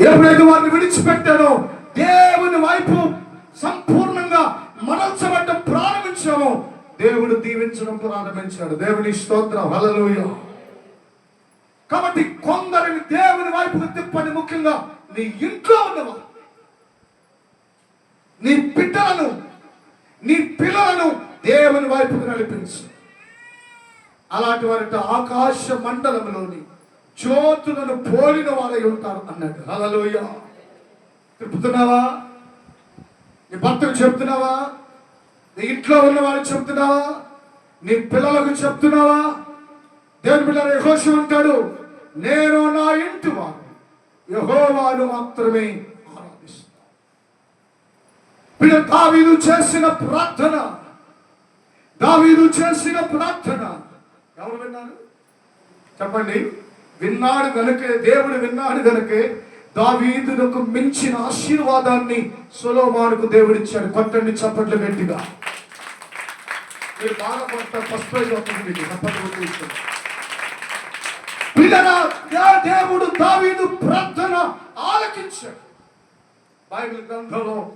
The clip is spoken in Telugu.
ఎప్పుడైతే వారిని విడిచిపెట్టాడో దేవుని వైపు సంపూర్ణంగా మరల్చబడ్డం ప్రారంభించామో. దేవుడు దీవించడం ప్రారంభించాడు. దేవుని స్తోత్రం. హల్లెలూయా. కాబట్టి కొందరిని దేవుని వైపుకు తిప్పని ముఖ్యంగా నీ ఇంట్లో ఉన్నవారు నీ బిడ్డలను నీ పిల్లలను దేవుని వైపుకు నడిపించు. అలాంటి వారి ఆకాశ మండలంలోని చోతులను పోలిన వారై ఉంటారు అన్నాడు. హలలోయ తిప్పుతున్నావా? నీ భర్తకు చెప్తున్నావా? నీ ఇంట్లో ఉన్న వాళ్ళకి చెప్తున్నావా? నీ పిల్లలకు చెప్తున్నావా? దేవుని పిల్లలు యహోషం అంటాడు నేను నా ఇంటి వారు యహోవాను మాత్రమే ఆరాధిస్తాను. దావీదు చేసిన ప్రార్థన దావీదు చేసిన ప్రార్థన. ఎవరు విన్నారు? చెప్పండి. విన్నాడు కనుకే దేవుడు విన్నాడు కనుకే దావీదునకు మించిన ఆశీర్వాదాన్ని సులోమానుకు దేవుడిచ్చాడు. కొట్టండి చప్పట్లు గట్టిగా. మీరు బాగా ఫస్ట్ ప్రైజ్ వస్తుంది మీకు. చప్పట్లు పిల్లరా దేవుడు దావీదు ప్రార్థన ఆలకించాడు. బైబిల్ గ్రంథంలో